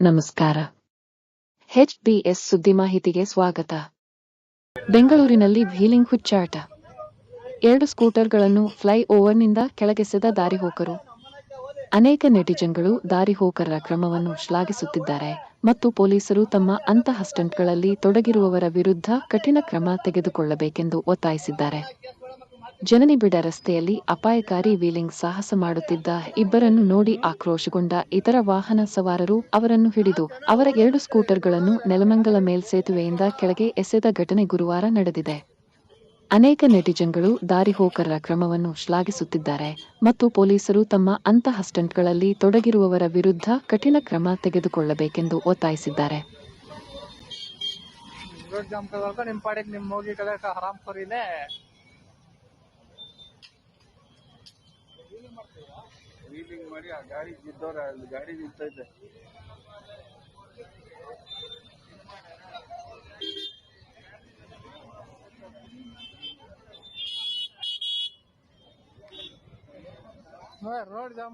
ನಮಸ್ಕಾರ. ಎಚ್ಬಿಎಸ್ ಸುದ್ದಿ ಮಾಹಿತಿಗೆ ಸ್ವಾಗತ. ಬೆಂಗಳೂರಿನಲ್ಲಿ ವೀಲಿಂಗ್ ಹುಚ್ಚಾಟ ಎರಡು ಸ್ಕೂಟರ್ಗಳನ್ನು ಫ್ಲೈ ಓವರ್ನಿಂದ ಕೆಳಗೆಸೆದ ದಾರಿಹೋಕರು ಅನೇಕ ನೆಟಿಜನ್ಗಳು ದಾರಿಹೋಕರ ಕ್ರಮವನ್ನು ಶ್ಲಾಘಿಸುತ್ತಿದ್ದಾರೆ ಮತ್ತು ಪೊಲೀಸರು ತಮ್ಮ ಅಂತಹ ಸ್ಟಂಟ್ಗಳಲ್ಲಿ ತೊಡಗಿರುವವರ ವಿರುದ್ಧ ಕಠಿಣ ಕ್ರಮ ತೆಗೆದುಕೊಳ್ಳಬೇಕೆಂದು ಒತ್ತಾಯಿಸಿದ್ದಾರೆ. ಜನನಿಬಿಡ ರಸ್ತೆಯಲ್ಲಿ ಅಪಾಯಕಾರಿ ವೀಲಿಂಗ್ ಸಾಹಸ ಮಾಡುತ್ತಿದ್ದ ಇಬ್ಬರನ್ನು ನೋಡಿ ಆಕ್ರೋಶಗೊಂಡ ಇತರ ವಾಹನ ಸವಾರರು ಅವರನ್ನು ಹಿಡಿದು ಅವರ ಎರಡು ಸ್ಕೂಟರ್ಗಳನ್ನು ನೆಲಮಂಗಲ ಮೇಲ್ಸೇತುವೆಯಿಂದ ಕೆಳಗೆ ಎಸೆದ ಘಟನೆ ಗುರುವಾರ ನಡೆದಿದೆ. ಅನೇಕ ನೆಟಿಜನ್ಗಳು ದಾರಿಹೋಕರರ ಕ್ರಮವನ್ನು ಶ್ಲಾಘಿಸುತ್ತಿದ್ದಾರೆ ಮತ್ತು ಪೊಲೀಸರು ತಮ್ಮ ಅಂತಹ ಸ್ಟಂಟ್ಗಳಲ್ಲಿ ತೊಡಗಿರುವವರ ವಿರುದ್ಧ ಕಠಿಣ ಕ್ರಮ ತೆಗೆದುಕೊಳ್ಳಬೇಕೆಂದು ಒತ್ತಾಯಿಸಿದ್ದಾರೆ. ವೀಲಿಂಗ್ ಮಾಡಿ ಆ ಗಾಡಿ ಬಿದ್ದವ್ರ ಅಲ್ಲಿ ಗಾಡಿ ನಿಂತೈತೆ ರೋಡ್ ಜಾಮ್